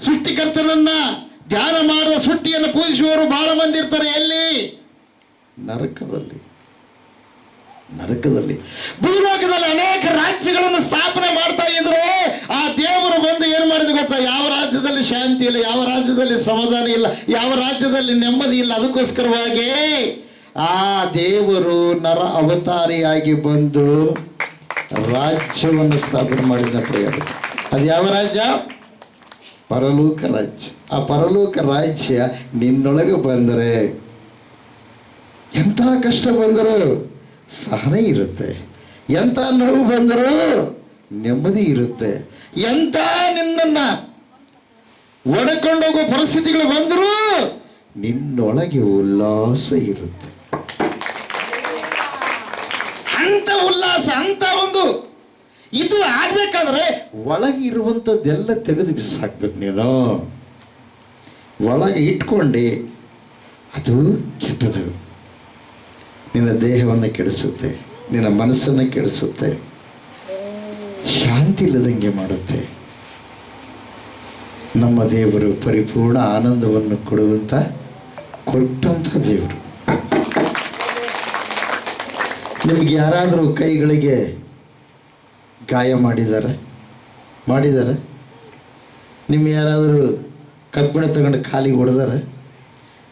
ಸೃಷ್ಟಿಕರ್ತನನ್ನ ಧ್ಯಾನ ಮಾಡದ ಸೃಷ್ಟಿಯನ್ನು ಪೂಜಿಸುವವರು ಬಹಳ ಬಂದಿರ್ತಾರೆ ಎಲ್ಲಿ? ನರಕದಲ್ಲಿ. ನರಕದಲ್ಲಿ. ಭೂಲೋಕದಲ್ಲಿ ಅನೇಕ ರಾಜ್ಯಗಳನ್ನು ಸ್ಥಾಪನೆ ಮಾಡ್ತಾ ಇದ್ರೆ ಆ ದೇವರು ಬಂದು ಏನು ಮಾಡಿದ್ರು ಗೊತ್ತಾ? ಯಾವ ರಾಜ್ಯದಲ್ಲಿ ಶಾಂತಿ ಇಲ್ಲ, ಯಾವ ರಾಜ್ಯದಲ್ಲಿ ಸಮಾಧಾನ ಇಲ್ಲ, ಯಾವ ರಾಜ್ಯದಲ್ಲಿ ನೆಮ್ಮದಿ ಇಲ್ಲ, ಅದಕ್ಕೋಸ್ಕರವಾಗಿ ಆ ದೇವರು ನರ ಅವತಾರಿಯಾಗಿ ಬಂದು ರಾಜ್ಯವನ್ನು ಸ್ಥಾಪನೆ ಮಾಡಿದ ಪ್ರಯೋಗ ಅದು ಯಾವ ರಾಜ್ಯ? ಪರಲೋಕ ರಾಜ್ಯ. ಆ ಪರಲೋಕ ರಾಜ್ಯ ನಿನ್ನೊಳಗೆ ಬಂದರೆ ಎಂಥ ಕಷ್ಟ ಬಂದರೂ ಸಹನೆ ಇರುತ್ತೆ. ಎಂಥ ನೋವು ಬಂದರೂ ನೆಮ್ಮದಿ ಇರುತ್ತೆ. ಎಂಥ ನಿನ್ನನ್ನ ಒಡಕೊಂಡೋಗುವ ಪರಿಸ್ಥಿತಿಗಳು ಬಂದರೂ ನಿನ್ನೊಳಗೆ ಉಲ್ಲಾಸ ಇರುತ್ತೆ. ಅಂತ ಉಲ್ಲಾಸ ಅಂತ ಒಂದು ಇದು ಆಗ್ಬೇಕಾದ್ರೆ ಒಳಗೆ ಇರುವಂಥದ್ದೆಲ್ಲ ತೆಗೆದು ಬಿಸಾಕ್ಬೇಕು ನೀನು. ಒಳಗೆ ಇಟ್ಕೊಂಡು ಅದು ಕೆಟ್ಟದು. ನಿನ್ನ ದೇಹವನ್ನು ಕೆಡಿಸುತ್ತೆ, ನಿನ್ನ ಮನಸ್ಸನ್ನು ಕೆಡಿಸುತ್ತೆ, ಶಾಂತಿ ಇಲ್ಲದಂಗೆ ಮಾಡುತ್ತೆ. ನಮ್ಮ ದೇವರು ಪರಿಪೂರ್ಣ ಆನಂದವನ್ನು ಕೊಡುವಂಥ ಕೊಟ್ಟಂಥ ದೇವರು. ನಿಮ್ಗೆ ಯಾರಾದರೂ ಕೈಗಳಿಗೆ ಗಾಯ ಮಾಡಿದ್ದಾರೆ. ಮಾಡಿದ್ದಾರೆ. ನಿಮ್ಗೆ ಯಾರಾದರೂ ಕಬ್ಬಿಣ ತಗೊಂಡು ಖಾಲಿಗೆ ಹೊಡೆದಾರೆ,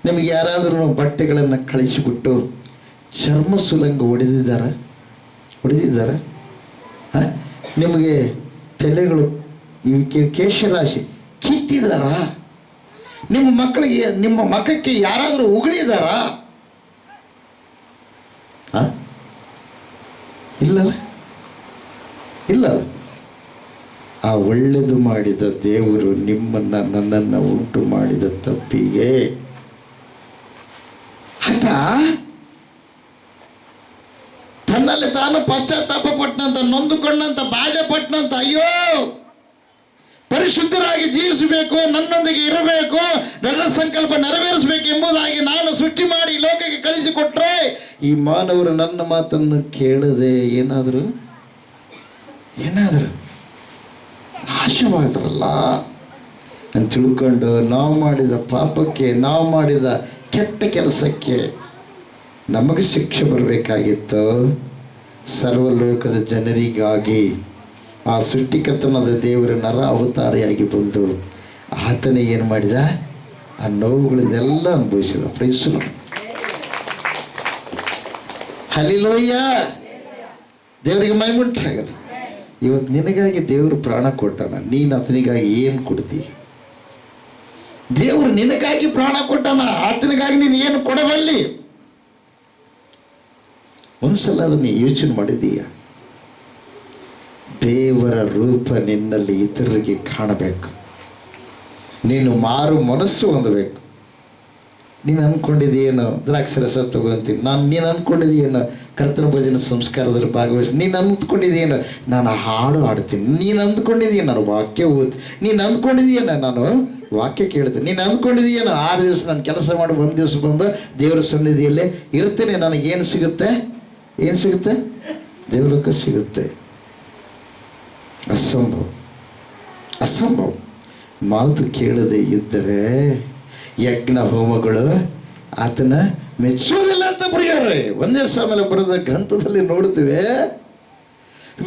ನಿಮಗೆ ಯಾರಾದರೂ ಬಟ್ಟೆಗಳನ್ನು ಕಳಿಸಿಬಿಟ್ಟು ಚರ್ಮ ಸುಲಂಗ ಹೊಡೆದಿದ್ದಾರೆ ಹೊಡೆದಿದ್ದಾರೆ. ಹಾಂ? ನಿಮಗೆ ತಲೆಗಳು ಕೇಶರಾಶಿ ಕಿತ್ತಿದಾರ ನಿಮ್ಮ ಮಕ್ಕಳಿಗೆ, ನಿಮ್ಮ ಮಖಕ್ಕೆ ಯಾರಾದರೂ ಉಗಳಿದಾರಾ ಹಾಂ ಇಲ್ಲಲ್ಲ ಇಲ್ಲ ಆ ಒಳ್ಳೆಯದು ಮಾಡಿದ ದೇವರು ನಿಮ್ಮನ್ನು ನನ್ನನ್ನು ಉಂಟು ಮಾಡಿದ ತಪ್ಪಿಗೆ. ಅಂತ? ತನ್ನಲ್ಲಿ ತಾನು ಪಶ್ಚಾತ್ತಾಪ ಪಟ್ಟನಂತ ನೊಂದುಕೊಂಡಂತ, ಬಾಧೆ ಪಟ್ಟನಂತ ಅಯ್ಯೋ! ಪರಿಶುದ್ಧರಾಗಿ ಜೀವಿಸಬೇಕು, ನನ್ನೊಂದಿಗೆ ಇರಬೇಕು, ನನ್ನ ಸಂಕಲ್ಪ ನೆರವೇರಿಸಬೇಕು ಎಂಬುದಾಗಿ ನಾನು ಸೃಷ್ಟಿ ಮಾಡಿ ಲೋಕಕ್ಕೆ ಕಳಿಸಿಕೊಟ್ರೆ ಈ ಮಾನವರು ನನ್ನ ಮಾತನ್ನು ಕೇಳದೆ ಏನಾದರೂ ಏನಾದರೂ? ನಾಶವಾದ್ರಲ್ಲ? ಅಂತ ತಿಳ್ಕೊಂಡು ನಾವು ಮಾಡಿದ ಪಾಪಕ್ಕೆ, ನಾವು ಮಾಡಿದ ಕೆಟ್ಟ ಕೆಲಸಕ್ಕೆ ನಮಗೆ ಶಿಕ್ಷೆ ಬರಬೇಕಾಗಿತ್ತು. ಸರ್ವಲೋಕದ ಜನರಿಗಾಗಿ ಆ ಸೃಷ್ಟಿಕರ್ತನಾದ ದೇವರ ನರ ಅವತಾರಿಯಾಗಿ ಬಂದು ಆತನೇ ಏನು ಮಾಡಿದ? ಆ ನೋವುಗಳನ್ನೆಲ್ಲ ಅನುಭವಿಸಿದ. ಪ್ರೈಸಲು ಹಲಿಲೋಯ್ಯ ದೇವರಿಗೆ ಮೈಮುಂಟಾಗಲ್ಲ ಇವತ್ತು ನಿನಗಾಗಿ ದೇವರು ಪ್ರಾಣ ಕೊಟ್ಟಾನ, ನೀನು ಆತನಿಗಾಗಿ ಏನು ಕೊಡ್ತಿ? ದೇವರು ನಿನಗಾಗಿ ಪ್ರಾಣ ಕೊಟ್ಟಾನ, ಆತನಿಗಾಗಿ ನೀನು ಏನು ಕೊಡಬಲ್ಲಿ? ಒಂದ್ಸಲ ಅದನ್ನು ಯೋಚನೆ ಮಾಡಿದೀಯ ದೇವರ ರೂಪ ನಿನ್ನಲ್ಲಿ ಇತರರಿಗೆ ಕಾಣಬೇಕು. ನೀನು ಮಾರು ಮನಸ್ಸು ಹೊಂದಬೇಕು. ನೀನು ಅಂದ್ಕೊಂಡಿದ್ದೀಯೇನೋ ದ್ರಾಕ್ಷರಸ ತಗೊಂತೀನಿ ನಾನು ನೀನು ಅಂದ್ಕೊಂಡಿದ್ದೀಯೇನೋ ಕರ್ತನ ಭಜನ ಸಂಸ್ಕಾರದಲ್ಲಿ ಭಾಗವಹಿಸಿ ನೀನು ಅಂದ್ಕೊಂಡಿದ್ದೀಯೇನೋ ನಾನು ಹಾಡು ಹಾಡ್ತೀನಿ. ನೀನು ಅಂದ್ಕೊಂಡಿದ್ದೀಯ ನಾನು ವಾಕ್ಯ ಓದ್ತೀನಿ. ನೀನು ಅಂದ್ಕೊಂಡಿದ್ದೀಯೇನೋ ನಾನು ವಾಕ್ಯ ಕೇಳ್ತೀನಿ. ನೀನು ಅಂದ್ಕೊಂಡಿದ್ದೀಯೇನೋ ಆರು ದಿವಸ ನಾನು ಕೆಲಸ ಮಾಡಿ, ಒಂದು ದಿವಸ ಬಂದು ದೇವರ ಸನ್ನಿಧಿಯಲ್ಲಿ ಇರ್ತೀನಿ ನನಗೇನು ಸಿಗುತ್ತೆ? ಏನು ಸಿಗುತ್ತೆ? ದೇವರಕ್ಕೆ ಸಿಗುತ್ತೆ. ಅಸಂಭವ. ಅಸಂಭವ. ಮಾತು ಕೇಳದೆ ಇದ್ದರೆ ಯಜ್ಞ ಹೋಮಗಳು, ಆತನ ಮೆಚ್ಚುವುದಿಲ್ಲ ಅಂತ ಬರೆಯೋರೆ. ಒಂದೇ ಸಮಯ ಬರೆದ ಗ್ರಂಥದಲ್ಲಿ ನೋಡ್ತೀವಿ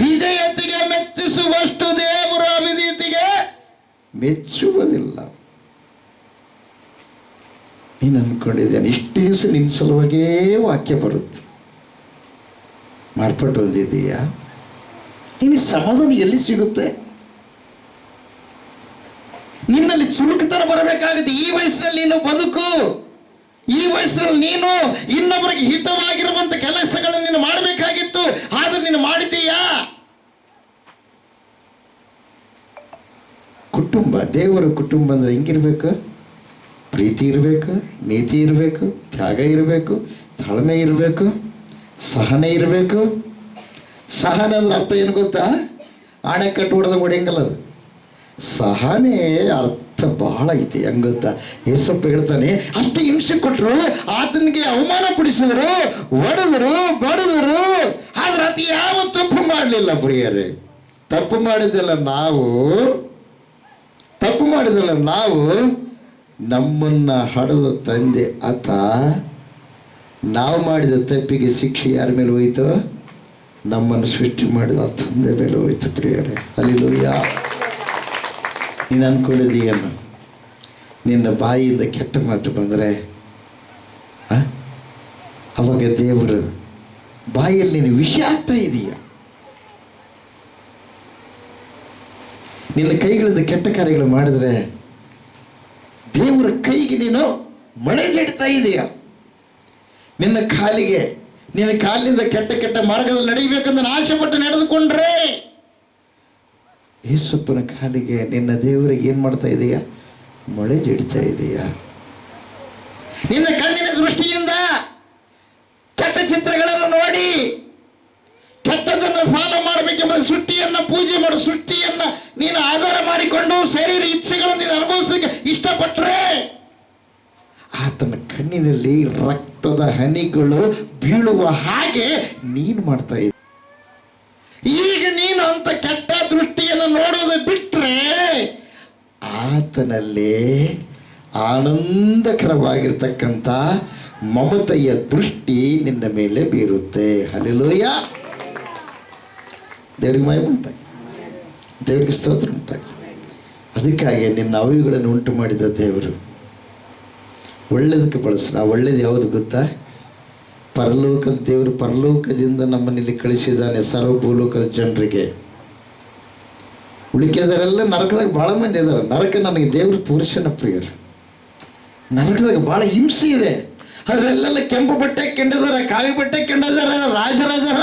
ವಿಜಯತೆಗೆ ಮೆಚ್ಚಿಸುವಷ್ಟು ದೇವರ ಅಭಿನೀತಿಗೆ ಮೆಚ್ಚುವುದಿಲ್ಲ. ನೀನು ಅನ್ಕೊಂಡಿದ್ದೇನೆ, ಇಷ್ಟು ದಿವಸ ನಿನ್ನ ಸಲುವಾಗೇ ವಾಕ್ಯ ಬರುತ್ತೆ. ಮಾರ್ಪಟ್ಟು ಹೊಂದಿದೀಯಾ ನಿನಗೆ ಸಮಾಧಾನ ಎಲ್ಲಿ ಸಿಗುತ್ತೆ? ಚುರುಕುತನ ಬರಬೇಕಾಗುತ್ತೆ. ಈ ವಯಸ್ಸಿನಲ್ಲಿ ನೀನು ಬದುಕು. ಈ ವಯಸ್ಸಿನಲ್ಲಿ ನೀನು ಇನ್ನೊಬ್ಬರಿಗೆ ಹಿತವಾಗಿರುವಂತ ಕೆಲಸಗಳನ್ನು ನೀನು ಮಾಡಬೇಕಾಗಿತ್ತು. ಆದ್ರೆ ನೀನು ಮಾಡಿದೀಯಾ ಕುಟುಂಬ, ದೇವರ ಕುಟುಂಬ ಅಂದ್ರೆ ಹೆಂಗಿರ್ಬೇಕು? ಪ್ರೀತಿ ಇರಬೇಕು, ನೀತಿ ಇರಬೇಕು, ತ್ಯಾಗ ಇರಬೇಕು, ತಾಳ್ಮೆ ಇರಬೇಕು, ಸಹನೆ ಇರಬೇಕು. ಸಹನೆ ಅಂದ್ರೆ ಅರ್ಥ ಏನು ಗೊತ್ತಾ? ಆಣೆಕಟ್ಟು ಹೊಡೆದ ಹೊಡೆಯಂಗಲ್ಲ ಅದು? ಸಹನೆ ಅರ್ಥ ಬಹಳ ಐತಿ. ಹಂಗತ್ತ ಗೊತ್ತಾ ಯೇಸಪ್ಪ ಹೇಳ್ತಾನೆ, ಅಷ್ಟು ಹಿಂಸೆ ಕೊಟ್ಟರು ಆತನಿಗೆ ಅವಮಾನ ಕೊಡಿಸಿದ್ರು, ಒಡೆದರು, ಬಡಿದರು, ಆದ್ರೆ ಅದು ಯಾವ ತಪ್ಪು ಮಾಡಲಿಲ್ಲ ಪ್ರಿಯರೇ. ತಪ್ಪು ಮಾಡಿದಲ್ಲ ನಾವು, ತಪ್ಪು ಮಾಡಿದಲ್ಲ ನಾವು ನಮ್ಮನ್ನ ಹಡದ ತಂದೆ ಆತ, ನಾವು ಮಾಡಿದ ತಪ್ಪಿಗೆ ಶಿಕ್ಷೆ ಯಾರ ಮೇಲೆ ಹೋಯ್ತು? ನಮ್ಮನ್ನು ಸೃಷ್ಟಿ ಮಾಡಿದ ತಂದೆ ಮೇಲೆ ಹೋಯ್ತು ಪ್ರಿಯರೇ. ಅಲ್ಲಿಲೂಯ್ಯ ನೀನು ಅನ್ಕೊಂಡಿದ್ದೀಯನು ನಿನ್ನ ಬಾಯಿಯಿಂದ ಕೆಟ್ಟ ಮಾತು ಬಂದರೆ? ಅವಾಗ ದೇವರು ಬಾಯಲ್ಲಿ ನೀನು ವಿಷ ಆಗ್ತಾ ಇದೀಯ. ನಿನ್ನ ಕೈಗಳಿಂದ ಕೆಟ್ಟ ಕಾರ್ಯಗಳು ಮಾಡಿದ್ರೆ, ದೇವರ ಕೈಗೆ ನೀನು ಮಳೆ ಕೆಡ್ತಾ ಇದೀಯ. ನಿನ್ನ ಕಾಲಿಗೆ, ನಿನ್ನ ಕಾಲಿನಿಂದ ಕೆಟ್ಟ ಕೆಟ್ಟ ಮಾರ್ಗದಲ್ಲಿ ನಡೀಬೇಕಂತ ಆಸೆ ಪಟ್ಟು ನಡೆದುಕೊಂಡ್ರೆ ಯೇಸಪ್ಪನ ಕಾಲಿಗೆ ನಿನ್ನ ದೇವರಿಗೆ ಏನು ಮಾಡ್ತಾ ಇದೆಯಾ? ಮಳೆ ಜಿಡ್ತಾ ಇದೆಯಾ? ನಿನ್ನ ಕಣ್ಣಿನ ದೃಷ್ಟಿಯಿಂದ ಕೆಟ್ಟ ಚಿತ್ರಗಳನ್ನು ನೋಡಿ ಕೆಟ್ಟದನ್ನು ಫಾಲೋ ಮಾಡಬೇಕೆಂಬ ಸುಟ್ಟಿಯನ್ನು ಪೂಜೆ ಮಾಡು ಸುಟ್ಟಿಯನ್ನ ನೀನು ಆಧಾರ ಮಾಡಿಕೊಂಡು ಶರೀರ ಇಚ್ಛೆಗಳನ್ನು ನೀನು ಅನುಭವಿಸಲಿಕ್ಕೆ ಇಷ್ಟಪಟ್ಟರೆ ಆತನ ಕಣ್ಣಿನಲ್ಲಿ ರಕ್ತದ ಹನಿಗಳು ಬೀಳುವ ಹಾಗೆ ನೀನು ಮಾಡ್ತಾ ಈಗ ನೀನು ಅಂತ ಕೆಟ್ಟ ದೃಷ್ಟಿಯನ್ನು ನೋಡೋದು ಬಿಟ್ಟರೆ ಆತನಲ್ಲೇ ಆನಂದಕರವಾಗಿರ್ತಕ್ಕಂಥ ಮಮತೆಯ ದೃಷ್ಟಿ ನಿನ್ನ ಮೇಲೆ ಬೀರುತ್ತೆ. ಹಲಿಲೋಯ ದೇವರಿಗೆ ಮಯ ಉಂಟಾಗಿ. ದೇವ್ರಿಗೆ ಸ್ತೋತ್ರ ಉಂಟಾಗಿ. ಅದಕ್ಕಾಗಿ ನಿನ್ನ ಅವಿಗಳನ್ನು ಉಂಟು ಮಾಡಿದ ದೇವರು. ಒಳ್ಳೆಯದಕ್ಕೆ ಬಳಸ. ಒಳ್ಳೇದು ಯಾವುದು ಗೊತ್ತಾ? ಪರಲೋಕದ ದೇವರು ಪರಲೋಕದಿಂದ ನಮ್ಮನ್ನಿಲ್ಲಿ ಕಳಿಸಿದ್ದಾನೆ ಸರ್ವಭೂಲೋಕದ ಜನರಿಗೆ. ಉಳಿಕೆದರೆಲ್ಲ ನರಕದಾಗ ಭಾಳ ಮಂದಿ ಇದ್ದಾರೆ. ನರಕ ನನಗೆ ದೇವರು ಪುರುಷನ ಪ್ರಿಯರು. ನರಕದಾಗ ಭಾಳ ಹಿಂಸೆ ಇದೆ. ಅದರಲ್ಲೆಲ್ಲ ಕೆಂಪು ಬಟ್ಟೆ ಕೆಂಡಿದಾರ, ಕಾವಿ ಬಟ್ಟೆ ಕೆಂಡಿದಾರ, ರಾಜರಾಜರ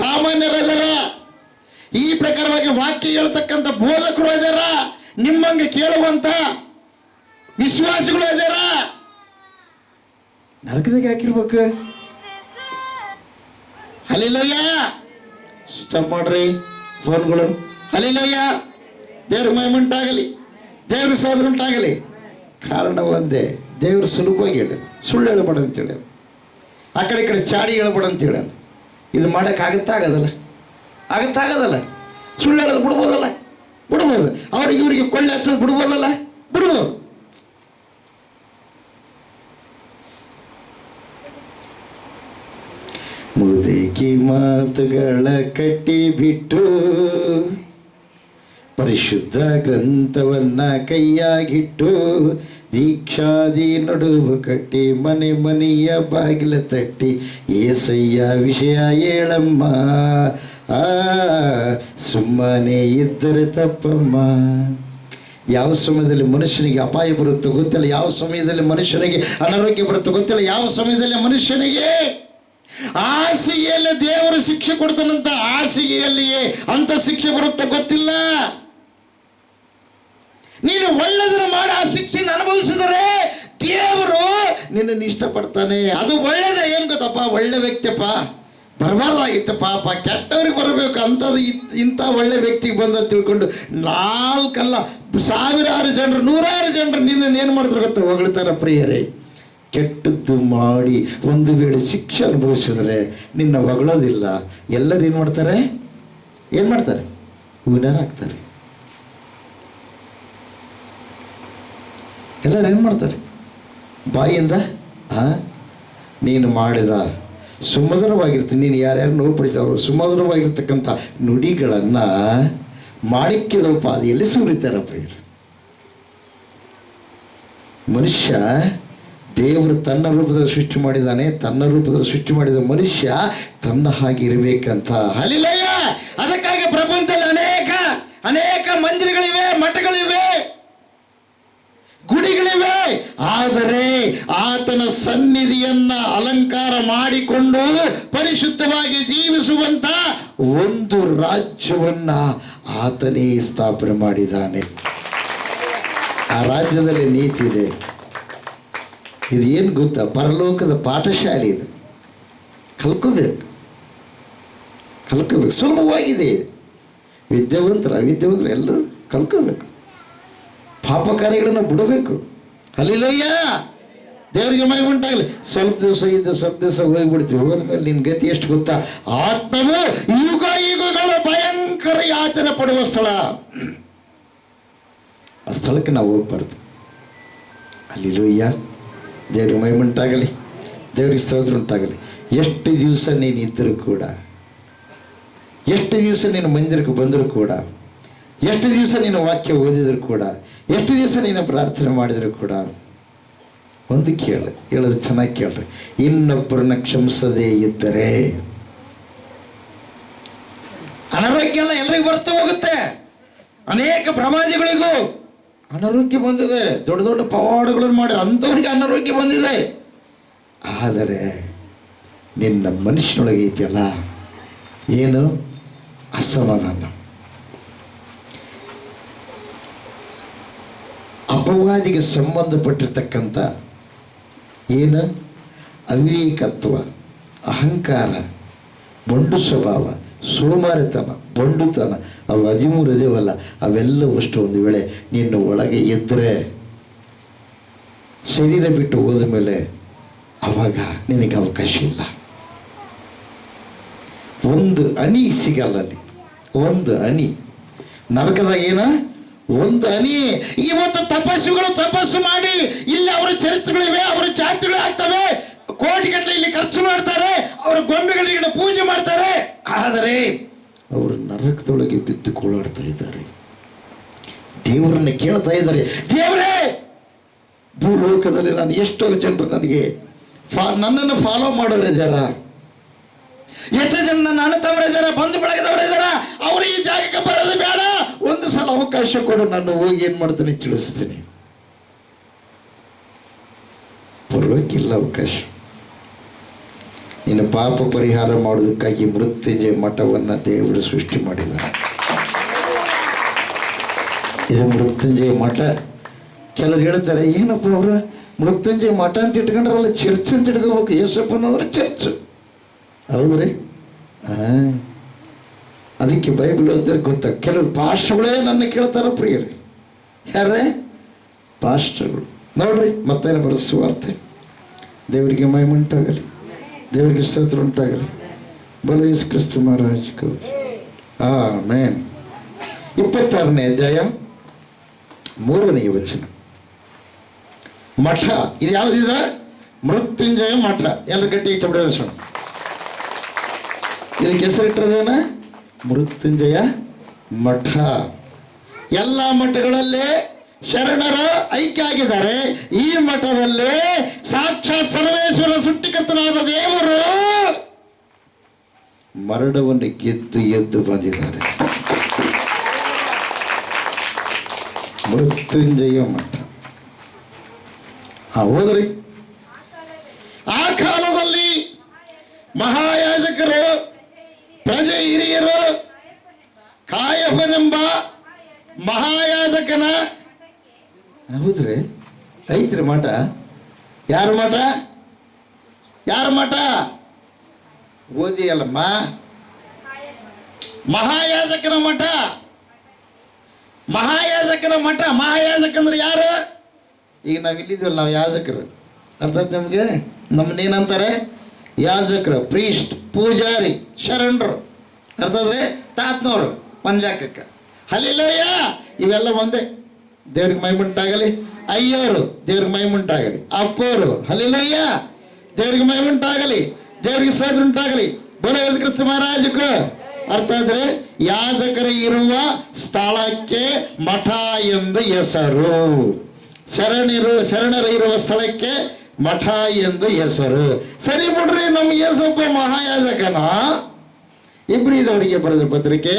ಸಾಮಾನ್ಯರಾದಾರ ಈ ಪ್ರಕಾರವಾಗಿ ವಾಕ್ಯ ಹೇಳ್ತಕ್ಕಂಥ ಬೋಧಕರು ಇದಾರ. ನಿಮ್ಮಂಗೆ ಕೇಳುವಂತ ವಿಶ್ವಾಸಿಗಳು ಇದಾರ. ನರಕದಾಗ ಹಾಕಿರ್ಬೇಕು. ಅಲ್ಲಿಲ್ಲಯ್ಯ ಸ್ಟಾಪ್ ಮಾಡ್ರಿ. ಫೋನ್ಗಳು. ಅಲ್ಲಿಲ್ಲಯ್ಯ ದೇವ್ರ ಆಗಲಿ, ದೇವ್ರ ಸಾಧನ ಉಂಟಾಗಲಿ ಕಾರಣ ಒಂದೇ, ದೇವ್ರು ಸುಲಭವಾಗಿ ಹೇಳ. ಸುಳ್ಳು ಹೇಳ್ಬೇಡ ಅಂತೇಳಿ ಆ ಕಡೆ ಈ ಕಡೆ ಚಾಡಿ ಹೇಳ್ಬೇಡ ಅಂತ ಹೇಳ. ಇದು ಮಾಡೋಕ್ಕಾಗತ್ತಾ ಆಗೋದಲ್ಲ? ಆಗತ್ತಾ ಆಗೋದಲ್ಲ? ಸುಳ್ಳು ಹೇಳೋದು ಬಿಡ್ಬೋದಲ್ಲ? ಬಿಡ್ಬೋದು. ಅವ್ರಿಗೆ ಇವ್ರಿಗೆ ಕೊಳ್ಳೆ ಹಚ್ಚೋದು ಬಿಡ್ಬೋದಲ್ಲ? ಬಿಡ್ಬೋದು. ಮಾತುಗಳ ಕಟ್ಟಿಬಿಟ್ಟು ಪರಿಶುದ್ಧ ಗ್ರಂಥವನ್ನ ಕೈಯಾಗಿಟ್ಟು ದೀಕ್ಷಾದಿ ನಡುವು ಕಟ್ಟಿ ಮನೆ ಮನೆಯ ಬಾಗಿಲ ತಟ್ಟಿ ಏಸಯ್ಯ ವಿಷಯ ಹೇಳಮ್ಮ. ಆ, ಸುಮ್ಮನೆ ಇದ್ದರೆ ತಪ್ಪಮ್ಮ. ಯಾವ ಸಮಯದಲ್ಲಿ ಮನುಷ್ಯನಿಗೆ ಅಪಾಯ ಬರುತ್ತೋ ಗೊತ್ತಿಲ್ಲ. ಯಾವ ಸಮಯದಲ್ಲಿ ಮನುಷ್ಯನಿಗೆ ಅನಾರೋಗ್ಯ ಬರುತ್ತೋ ಗೊತ್ತಿಲ್ಲ. ಯಾವ ಸಮಯದಲ್ಲಿ ಮನುಷ್ಯನಿಗೆ ಹಾಸಿಗೆಯಲ್ಲಿ ದೇವರು ಶಿಕ್ಷೆ ಕೊಡ್ತಾನಂತ ಹಾಸಿಗೆಯಲ್ಲಿಯೇ ಅಂತ ಶಿಕ್ಷೆ ಬರುತ್ತೆ ಗೊತ್ತಿಲ್ಲ? ನೀನು ಒಳ್ಳೆದನ್ನು ಮಾಡಿ, ಆ ಶಿಕ್ಷೆನ ಅನುಭವಿಸಿದರೆ ದೇವರು ನಿನ್ನನ್ನು ಇಷ್ಟಪಡ್ತಾನೆ. ಅದು ಒಳ್ಳೇದೇ ಏನ್ ಗೊತ್ತಪ್ಪ? ಒಳ್ಳೆ ವ್ಯಕ್ತಿಯಪ್ಪ. ಬರಬಾರ್ದಾಗಿತ್ತು ಪಾಪ. ಕೆಟ್ಟವ್ರಿಗೆ ಬರಬೇಕು ಅಂಥದ್ದು ಇಂಥ ಒಳ್ಳೆ ವ್ಯಕ್ತಿಗೆ ಬಂದ ತಿಳ್ಕೊಂಡು ನಾಲ್ಕಲ್ಲ ಸಾವಿರಾರು ಜನರು, ನೂರಾರು ಜನರು ನಿನ್ನನ್ನು ಏನು ಮಾಡ್ತಾರೆ ಗೊತ್ತಾ? ಹೊಗಳ್ತಾರ ಪ್ರಿಯರೇ. ಕೆಟ್ಟದ್ದು ಮಾಡಿ ಒಂದು ವೇಳೆ ಶಿಕ್ಷೆ ಅನುಭವಿಸಿದ್ರೆ ನಿನ್ನ ಹೊಗಳೋದಿಲ್ಲ. ಎಲ್ಲರೂ ಏನು ಮಾಡ್ತಾರೆ? ಏನು ಮಾಡ್ತಾರೆ? ವಿನರ್ ಆಗ್ತಾರೆ ಎಲ್ಲರೂ ಏನು ಮಾಡ್ತಾರೆ? ಬಾಯಿಯಿಂದ ನೀನು ಮಾಡಿದ ಸುಮಧುರವಾಗಿರ್ತೀನಿ ನೀನು ಯಾರ್ಯಾರು ನೋಡ್ಪಡಿಸಿದವರು ಸುಮಧುರವಾಗಿರ್ತಕ್ಕಂಥ ನುಡಿಗಳನ್ನು ಮಾಣಿಕ್ಯದ ಉಪಾದಿಯಲ್ಲಿ ಸುರಿತಾರಪ್ಪ ಮನುಷ್ಯ ದೇವರು ತನ್ನ ರೂಪದಲ್ಲಿ ಸೃಷ್ಟಿ ಮಾಡಿದ್ದಾನೆ, ತನ್ನ ರೂಪದಲ್ಲಿ ಸೃಷ್ಟಿ ಮಾಡಿದ ಮನುಷ್ಯ ತನ್ನ ಹಾಗೆ ಇರಬೇಕಂತ. ಅಲ್ಲಿಲ್ಲಯ್ಯ ಅದಕ್ಕಾಗಿ ಪ್ರಪಂಚದಲ್ಲಿ ಅನೇಕ ಅನೇಕ ಮಂದಿರಗಳಿವೆ, ಮಠಗಳಿವೆ, ಗುಡಿಗಳಿವೆ. ಆದರೆ ಆತನ ಸನ್ನಿಧಿಯನ್ನ ಅಲಂಕಾರ ಮಾಡಿಕೊಂಡು ಪರಿಶುದ್ಧವಾಗಿ ಜೀವಿಸುವಂತ ಒಂದು ರಾಜ್ಯವನ್ನ ಆತನೇ ಸ್ಥಾಪನೆ ಮಾಡಿದ್ದಾನೆ. ಆ ರಾಜ್ಯದಲ್ಲಿ ನೀತಿ ಇದೆ ಇದು ಏನು ಗೊತ್ತಾ? ಪರಲೋಕದ ಪಾಠಶಾಲೆ ಇದು. ಕಲ್ಕೋಬೇಕು. ಕಲ್ಕೋಬೇಕು. ಸುಲಭವಾಗಿದೆ ವಿದ್ಯಾವಂತರು, ಅವಿದ್ಯಾವಂತರು ಎಲ್ಲರೂ ಕಲ್ಕೋಬೇಕು. ಪಾಪ ಕಾರ್ಯಗಳನ್ನು ಬಿಡಬೇಕು. ಅಲ್ಲಿಲ್ಲಯ್ಯ ದೇವರಿಗೆ ಮೈ ಉಂಟಾಗಲಿ. ಸ್ವಲ್ಪ ದಿವಸ ಇದ್ದ ಸ್ವಲ್ಪ ದಿವಸ ಹೋಗ್ಬಿಡ್ತೀವಿ. ಹೋದ್ಮೇಲೆ ನಿನ್ನ ಗತಿ ಎಷ್ಟು ಗೊತ್ತಾ? ಆತ್ಮವು ಯುಗ ಯುಗಗಳ ಭಯಂಕರ ಯಾತನೆ ಪಡುವ ಸ್ಥಳ. ಆ ಸ್ಥಳಕ್ಕೆ ನಾವು ಹೋಗ್ಬಾರ್ದು. ಅಲ್ಲಿ ಲೂಯ್ಯ ದೇವ್ರಿಗೆ ಮೈಮುಂಟಾಗಲಿ ದೇವ್ರಿಗೆ ಸ್ತೋತ್ರ ಉಂಟಾಗಲಿ. ಎಷ್ಟು ದಿವಸ ನೀನು ಇದ್ದರೂ ಕೂಡ, ಎಷ್ಟು ದಿವಸ ನೀನು ಮಂದಿರಕ್ಕೆ ಬಂದರೂ ಕೂಡ, ಎಷ್ಟು ದಿವಸ ನೀನು ವಾಕ್ಯ ಓದಿದರೂ ಕೂಡ, ಎಷ್ಟು ದಿವಸ ನೀನು ಪ್ರಾರ್ಥನೆ ಮಾಡಿದರೂ ಕೂಡ, ಒಂದು ಕೇಳು, ಹೇಳೋದು ಚೆನ್ನಾಗಿ ಕೇಳ್ರಿ. ಇನ್ನೊಬ್ಬರನ್ನ ಕ್ಷಮಿಸದೇ ಇದ್ದರೆ ಅನಾರೋಗ್ಯ ಎಲ್ಲ ಎಲ್ಲರಿಗೂ ಬರ್ತಾ ಹೋಗುತ್ತೆ. ಅನೇಕ ಪ್ರವಾದಿಗಳಿಗೂ ಅನಾರೋಗ್ಯ ಬಂದಿದೆ. ದೊಡ್ಡ ದೊಡ್ಡ ಪವಾಡಗಳನ್ನು ಮಾಡಿ ಅಂಥವ್ರಿಗೆ ಅನಾರೋಗ್ಯ ಬಂದಿದೆ. ಆದರೆ ನಿನ್ನ ಮನುಷ್ಯನೊಳಗೆ ಇದೆಯಲ್ಲ? ಏನು? ಅಸಮಾಧಾನ. ಅಪವಾದಿಗೆ ಸಂಬಂಧಪಟ್ಟಿರ್ತಕ್ಕಂಥ ಏನು? ಅವಿವೇಕತ್ವ, ಅಹಂಕಾರ ಬಂಡು ಸ್ವಭಾವ ಸೋಮಾರಿತನ ಬಂಡುತನ, ಅವು ಅವೆಲ್ಲ ಅವೆಲ್ಲವಷ್ಟು ಒಂದು ವೇಳೆ ನಿನ್ನ ಒಳಗೆ ಇದ್ದರೆ ಶರೀರ ಬಿಟ್ಟು ಹೋದ ಮೇಲೆ ಅವಾಗ ನಿನಗೆ ಅವಕಾಶ ಇಲ್ಲ. ಒಂದು ಅನಿ ಸಿಗಲ್ಲ ಅಲ್ಲಿ. ಒಂದು ಅನಿ ನರಕದಾಗ ಏನ? ಒಂದು ಅನಿ ಇವತ್ತು ತಪಸ್ಸುಗಳು ತಪಸ್ಸು ಮಾಡಿ, ಇಲ್ಲಿ ಅವರ ಚರಿತ್ರೆಗಳಿವೆ, ಅವರ ಜಾತಿಗಳು ಆಗ್ತವೆ. ಕೋಟಿಗಟ್ಟಲೆ ಇಲ್ಲಿ ಖರ್ಚು ಮಾಡ್ತಾರೆ, ಅವರ ಗೊಂಬೆಗಳಿಗೆ ಪೂಜೆ ಮಾಡ್ತಾರೆ. ಆದರೆ ಅವರು ನರಕದೊಳಗೆ ಬಿದ್ದು ಕೋಳಾಡ್ತಾ ಇದ್ದಾರೆ. ದೇವರನ್ನ ಕೇಳ್ತಾ ಇದ್ದಾರೆ. ದೇವರೇ, ಭೂಲೋಕದಲ್ಲಿ ನಾನು ಎಷ್ಟೋ ಜನರು ನನಗೆ ನನ್ನನ್ನು ಫಾಲೋ ಮಾಡಿದ್ರೆ ಜರ ಎಷ್ಟೋ ಜನ ನನ್ನ ಅಣ್ಣ ಬಂದು ಬಂಧು ಜನ ಅವರು ಈ ಜಾಗಕ್ಕೆ ಬರೋದು ಬೇಡ. ಒಂದು ಸಲ ಅವಕಾಶ ಕೊಡು, ನಾನು ಹೋಗಿ ಏನು ಮಾಡ್ತೀನಿ ತಿಳಿಸ್ತೀನಿ. ಬರೋಕ್ಕಿಲ್ಲ ಅವಕಾಶ. ನಿನ್ನ ಪಾಪ ಪರಿಹಾರ ಮಾಡೋದಕ್ಕಾಗಿ ಮೃತ್ಯುಂಜಯ ಮಠವನ್ನು ದೇವರು ಸೃಷ್ಟಿ ಮಾಡಿದ ಇದು ಮೃತ್ಯುಂಜಯ ಮಠ. ಕೆಲವ್ರು ಹೇಳ್ತಾರೆ, ಏನಪ್ಪ ಅವರು, ಮೃತ್ಯುಂಜಯ ಮಠ ಅಂತ ಇಟ್ಕೊಂಡ್ರಲ್ಲ ಚರ್ಚ್ ಅಂತ ಇಟ್ಕೋಬೇಕು ಯೇಸಪ್ಪನಂದ್ರೆ ಚರ್ಚ್ ಹೌದ್ರಿ? ಹಾಂ ಅದಕ್ಕೆ ಬೈಬಲ್ ಓದಿದ್ರೆ ಗೊತ್ತಾಗ ಕೆಲವು ಪಾಸ್ಟ್ಗಳೇ ನನ್ನ ಕೇಳ್ತಾರ ಪ್ರಿಯರೇ. ಯಾರೇ? ಪಾಸ್ಟ್ಗಳು ನೋಡ್ರಿ, ಮತ್ತೇನು ಬರೋ ದೇವರಿಗೆ ಉಂಟಾಗಲಿ. ದೇವರಿಗೆ ಸ್ತೋತ್ರ ಉಂಟಾಗಲಿ ಬಲ ಯೇಸು ಕ್ರಿಸ್ತು ಮಹಾರಾಜ್ ಆ ಮೇನ್ ಇಪ್ಪತ್ತಾರನೇ ಅಧ್ಯಾಯ ಮೂರನೆಯ ವಚನ. ಮಠ, ಇದು ಯಾವುದಿದೆ ಮೃತ್ಯುಂಜಯ ಮಠ. ಎಲ್ಲ ಗಟ್ಟಿ ಚಬಡ ಇದಕ್ಕೆ ಹೆಸರಿಟ್ಟಿರೋದೇನ ಮೃತ್ಯುಂಜಯ ಮಠ. ಎಲ್ಲ ಮಠಗಳಲ್ಲೇ ಶರಣರ ಐಕ್ಯ ಆಗಿದ್ದಾರೆ ಈ ಮಠದಲ್ಲಿ ಸಾಕ್ಷಾತ್ ಸರ್ವೇಶ್ವರ ಸುಟ್ಟಿಕತ್ತನಾದ ದೇವರು ಮರಣವನ್ನು ಗೆದ್ದು ಎದ್ದು ಬಂದಿದ್ದಾರೆ. ಮೃತ್ಯುಂಜಯ ಮಠ. ಹೋದ್ರಿ. ಆ ಕಾಲದಲ್ಲಿ ಮಹಾಯಾಜಕರು, ಪ್ರಜೆ ಹಿರಿಯರು ಕಾಯಪನೆಂಬ ಮಹಾಯಾಜಕನ ಹೌದ್ರಿ? ಐತ್ರಿ ಮಠ. ಯಾರ ಮಠ? ಯಾರ ಮಠ? ಓದಿಯಲ್ಲಮ್ಮ. ಮಹಾಯಾಜಕನ ಮಠ. ಮಹಾಯಾಜಕನ ಮಠ. ಮಹಾಯಾಜಕ ಅಂದ್ರೆ ಯಾರು? ಈಗ ನಾವು ಇಲ್ಲಿದ್ದೀವಲ್ಲ, ನಾವು ಯಾಜಕರು. ಅರ್ಥ ನಿಮ್ಗೆ? ನಮ್ಮನ್ನೇನಂತಾರೆ? ಯಾಜಕರು, ಪ್ರೀಸ್ಟ್, ಪೂಜಾರಿ, ಶರಣರು. ಅರ್ಥ ಆದ್ರೆ ತಾತ್ನವರು ಪಂಜಾಕಕ್ಕೆ ಹಲಿಲಯ್ಯ ಇವೆಲ್ಲ ಒಂದೇ. ದೇವ್ರಿಗೆ ಮೈಮುಂಟಾಗಲಿ ಅಯ್ಯೋರು ದೇವ್ರಿಗೆ ಮೈಮುಂಟಾಗಲಿ ಅಪ್ಪೋರು ಹಲಿಲಯ್ಯ ದೇವ್ರಿಗೆ ಮೈಮುಂಟಾಗಲಿ ದೇವ್ರಿಗೆ ಸದ್ರುಂಟಾಗಲಿ ಉಂಟಾಗಲಿ. ಕೃಷ್ಣ ಮಹಾರಾಜಕ್ಕೆ ಅರ್ಥ ಅಂದ್ರೆ ಯಾಜಕರು ಇರುವ ಸ್ಥಳಕ್ಕೆ ಮಠ ಎಂದು ಹೆಸರು. ಶರಣಿರು, ಶರಣರು ಇರುವ ಸ್ಥಳಕ್ಕೆ ಮಠ ಎಂದು ಹೆಸರು. ಸರಿ ಬಿಡ್ರಿ ನಮ್ಗೆ ಯೇಸಪ್ಪ ಮಹಾಯಾಜಕನ. ಇಬ್ರಿದವರಿಗೆ ಬರೋದು ಬರೆದ ಪತ್ರಿಕೆ,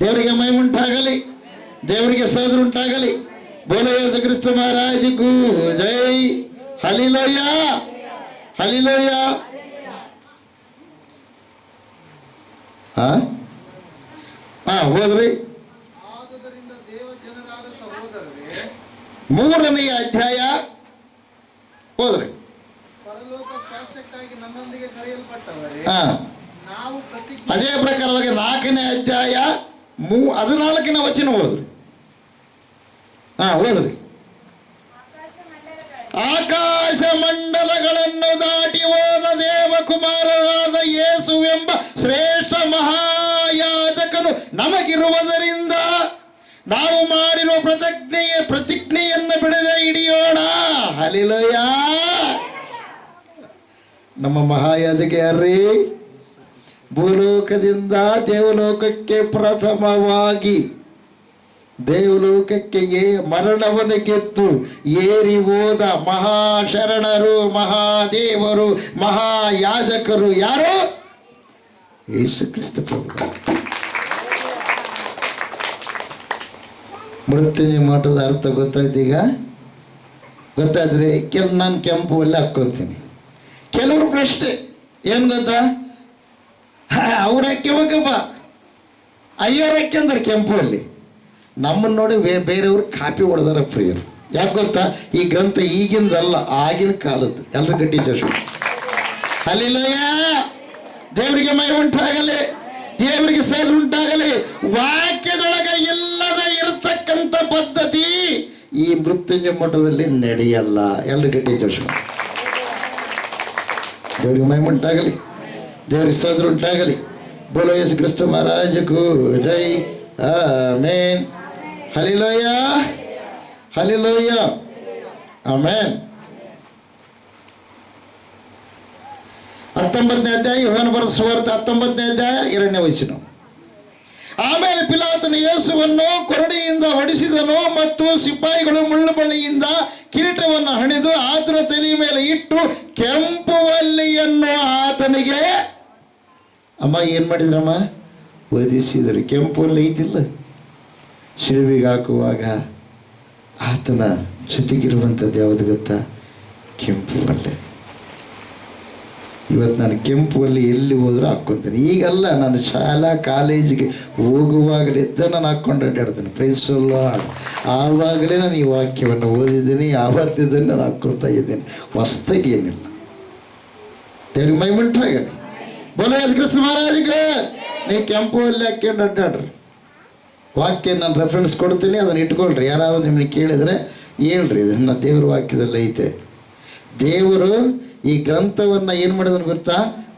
ದೇವರಿಗೆ ಮೈಮುಂಟಾಗಲಿ ದೇವರಿಗೆ ಸಹದ್ರ ಉಂಟಾಗಲಿ ಬೋಲ ಯೇಸು ಕ್ರಿಸ್ತ ಮಹಾರಾಜಗೂ ಜೈ ಹಲಿಲಯ್ಯ ಹಲಿಲಯ್ಯ ಹಾ ಹಾ ಹೋದ್ರಿ ಆದುದರಿಂದ ದೇವಜನರಾದ ಸಹೋದರರೇ ಮೂರನೆಯ ಅಧ್ಯಾಯ ಹೋದ್ರಿ ಪರಲೋಕ ಸ್ವಾಸ್ಥ್ಯಕ್ಕಾಗಿ ನನ್ನೊಂದಿಗೆ ಕರೆಯಲ್ಪಟ್ಟವರೇ ಹಾ ನಾವು ಪ್ರತಿಜ್ಞೆ ಅದೇ ಪ್ರಕಾರವಾಗಿ ನಾಲ್ಕನೇ ಅಧ್ಯಾಯ ಮೂ ಹದಿನಾಲ್ಕನೇ ವಚನ ಹೋದ್ರಿ ಹಾ ಹೋದ್ರಿ ಆಕಾಶ ಮಂಡಲಗಳನ್ನು ದಾಟಿ ಹೋದ ದೇವಕುಮಾರರಾದ ಯೇಸುವೆಂಬ ಶ್ರೇಷ್ಠ ಮಹಾಯಾಜಕನು ನಮಗಿರುವುದರಿಂದ ನಾವು ಮಾಡಿರುವ ಪ್ರತಿಜ್ಞೆಯ ಪ್ರತಿಜ್ಞೆಯನ್ನು ಬಿಡದೆ ಹಿಡಿಯೋಣ. ಅಲಿಲಯ ನಮ್ಮ ಮಹಾಯಾಜಕ ಯಾರ್ರೀ? ಭೂಲೋಕದಿಂದ ದೇವಲೋಕಕ್ಕೆ ಪ್ರಥಮವಾಗಿ ದೇವಲೋಕಕ್ಕೆ ಏ- ಮರಣವನ್ನು ಗೆದ್ದು ಏರಿ ಹೋದ ಮಹಾಶರಣರು, ಮಹಾದೇವರು, ಮಹಾಯಾಜಕರು ಯಾರು? ಯೇಸು ಕ್ರಿಸ್ತ ಮೃತ್ಯುಂಜಯ ಮಠದ ಅರ್ಥ ಗೊತ್ತಾಯ್ತು ಈಗ? ಗೊತ್ತಾದ್ರೆ ಕೆಲ್ ನಾನು ಕೆಂಪು ಅಲ್ಲಿ ಹಾಕ್ಕೊತೀನಿ ಕೆಲವರು ಪ್ರಶ್ನೆ, ಏನು ಗೊತ್ತಾ? ಅವ್ರಕ್ಕೆ ಹೋಗಪ್ಪ ಅಯ್ಯರಕ್ಕೆ ಅಂದ್ರೆ ಕೆಂಪು ಅಲ್ಲಿ. ನಮ್ಮನ್ನು ನೋಡಿ ಬೇರೆಯವ್ರು ಕಾಪಿ ಹೊಡೆದಾರ ಪ್ರಿಯರು. ಯಾಕೆ ಗೊತ್ತಾ? ಈ ಗ್ರಂಥ ಈಗಿಂದಲ್ಲ, ಆಗಿನ ಕಾಲದ್ದು ಎಲ್ಲರೂ ಗಟ್ಟಿ ಜೋಶು. ಅಲ್ಲಿಲ್ಲಯ್ಯ ದೇವರಿಗೆ ಮೈ ಉಂಟಾಗಲಿ. ದೇವರಿಗೆ ಸೇರು ಉಂಟಾಗಲಿ. ವಾಕ್ಯದೊಳಗ ಇಲ್ಲದ ಇರತಕ್ಕಂಥ ಪದ್ಧತಿ ಈ ಮೃತ್ಯುಂಜಯ ಮಠದಲ್ಲಿ ನಡೆಯಲ್ಲ. ಎಲ್ಲರೂ ಗಟ್ಟಿ ಜೋಶು. ದೇವರಿಗೆ ಮೈ ಉಂಟಾಗಲಿ. ದೇವರಿಗೆ ಸೇರಿ ಉಂಟಾಗಲಿ. ಬೋಲೋ ಯೇಸು ಕ್ರಿಸ್ತ ಮಹಾರಾಜಕ್ಕೂ ಜೈ. ಆಮೇನ್. ಹಲಿಲೋಯ ಹಲಿಲೋಯ ಆಮೇನ್ ಹತ್ತೊಂಬತ್ತನೇ ಅಧ್ಯಾಯ ಯೋಹಾನ ಬರೆದ ಹತ್ತೊಂಬತ್ತನೇ ಅಧ್ಯಾಯ, ಎರಡನೇ ವಯಸ್ಸಿನ ಆಮೇಲೆ ಪಿಲಾತನ ಯೇಸುವನ್ನು ಕೊರಡಿಯಿಂದ ಹೊಡಿಸಿದನು ಮತ್ತು ಸಿಪಾಯಿಗಳು ಮುಳ್ಳು ಬಳ್ಳಿಯಿಂದ ಕಿರೀಟವನ್ನು ಹಣಿದು ಆತನ ತಲೆಯ ಮೇಲೆ ಇಟ್ಟು ಕೆಂಪು ವಲ್ಲಿಯನ್ನು ಆತನಿಗೆ ಅಮ್ಮ, ಏನು ಮಾಡಿದ್ರಮ್ಮ? ವಧಿಸಿದರು ಕೆಂಪು ವಲ್ಲಿ ಐತಿಲ್ಲ? ಶಿಲ್ವಿಗೆ ಹಾಕುವಾಗ ಆತನ ಜೊತೆಗಿರುವಂಥದ್ದು ಯಾವುದು ಗೊತ್ತಾ? ಕೆಂಪು ವಲ್ಲೆ ಇವತ್ತು ನಾನು ಕೆಂಪು ಅಲ್ಲಿ ಎಲ್ಲಿ ಹೋದರೂ ಹಾಕ್ಕೊತೀನಿ. ಈಗಲ್ಲ ನಾನು ಶಾಲಾ, ಕಾಲೇಜಿಗೆ ಹೋಗುವಾಗಲಿದ್ದ ನಾನು ಹಾಕ್ಕೊಂಡು ಅಡ್ಡಾಡ್ತೀನಿ. ಪ್ರೈಸಲ್ಲ ಆವಾಗಲೇ ನಾನು ಈ ವಾಕ್ಯವನ್ನು ಓದಿದ್ದೀನಿ ಆವತ್ತಿದ್ದನ್ನು ನಾನು ಹಾಕ್ಕೊಳ್ತಾ ಇದ್ದೀನಿ. ಹೊಸ್ತಾಗಿ ಏನಿಲ್ಲ. ತೆರಿಗೆ ಮೈ ಮಂಟ್ರಾಗ ಬೋಲ ಕೃಷ್ಣ ಮಹಾರಾಜಿಗೆ ನೀ ಕೆಂಪು ಅಲ್ಲಿ ಹಾಕ್ಕೊಂಡು ಅಡ್ಡಾಡ್ರಿ. ವಾಕ್ಯ ನಾನು ರೆಫರೆನ್ಸ್ ಕೊಡ್ತೀನಿ, ಅದನ್ನು ಇಟ್ಕೊಳ್ರಿ. ಯಾರಾದರೂ ನಿಮಗೆ ಕೇಳಿದರೆ ಹೇಳ್ರಿ ಇದನ್ನು ದೇವ್ರ ವಾಕ್ಯದಲ್ಲಿ ಐತೆ. ದೇವರು ಈ ಗ್ರಂಥವನ್ನು ಏನು ಮಾಡಿದನು ಗೊತ್ತಾ?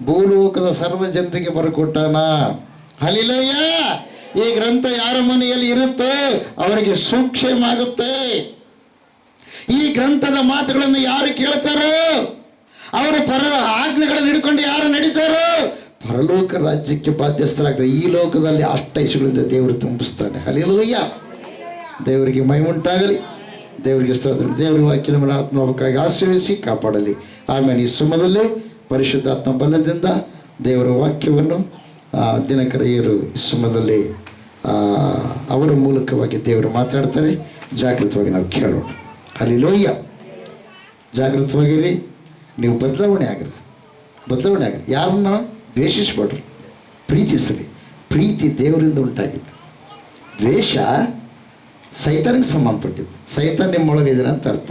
ಭೂಲೋಕದ ಸರ್ವ ಜನರಿಗೆ ಬರಕೊಟ್ಟಾನ. ಹಲಿಲಯ್ಯ ಈ ಗ್ರಂಥ ಯಾರ ಮನೆಯಲ್ಲಿ ಇರುತ್ತೋ ಅವರಿಗೆ ಸೂಕ್ಷ್ಮ ಆಗುತ್ತೆ ಈ ಗ್ರಂಥದ ಮಾತುಗಳನ್ನು ಯಾರು ಕೇಳ್ತಾರೋ, ಅವರು ಪರ ಆಜ್ಞೆಗಳನ್ನು ಹಿಡ್ಕೊಂಡು ಯಾರು ನಡೀತಾರೋ ಪರಲೋಕ ರಾಜ್ಯಕ್ಕೆ ಬಾಧ್ಯಸ್ಥರಾಗ್ತಾರೆ ಈ ಲೋಕದಲ್ಲಿ ಅಷ್ಟೈಸುಗಳಿಂದ ದೇವರು ತುಂಬಿಸ್ತಾನೆ. ಹಲಿಲಯ್ಯ ದೇವರಿಗೆ ಮೈಮುಂಟಾಗಲಿ ದೇವರಿಗೆ ಸ್ತೋತ್ರ. ದೇವರ ವಾಕ್ಯದ ಮೇಲೆ ಆತ್ಮಭಾವಕ್ಕಾಗಿ ಆಶ್ರಯಿಸಿ ಕಾಪಾಡಲಿ. ಆಮೇಲೆ ಈ ಸಮಯದಲ್ಲಿ ಪರಿಶುದ್ಧಾತ್ಮ ಬಲದಿಂದ ದೇವರ ವಾಕ್ಯವನ್ನು ದಿನಕರೆಯರು ಈ ಸಮಯದಲ್ಲಿ ಅವರ ಮೂಲಕವಾಗಿ ದೇವರು ಮಾತಾಡ್ತಾರೆ. ಜಾಗೃತವಾಗಿ ನಾವು ಕೇಳೋಣ. ಅಲ್ಲಿ ಲೋಯ್ಯ ಜಾಗೃತವಾಗಿರಿ. ನೀವು ಬದಲಾವಣೆ ಆಗಿರಿ. ಬದಲಾವಣೆ ಆಗಿರಿ. ಯಾರನ್ನ? ದ್ವೇಷಿಸ್ಬೇಡ್ರಿ ಪ್ರೀತಿಸ್ರಿ ಪ್ರೀತಿ ದೇವರಿಂದ ಉಂಟಾಗಿತ್ತು. ದ್ವೇಷ ಸೈತಾನಿಗೆ ಸಂಬಂಧಪಟ್ಟಿದ್ದು ಸೈತಾನ್ ನಿಮ್ಮೊಳಗೆ ಇದ್ದೀರ ಅಂತ ಅರ್ಥ.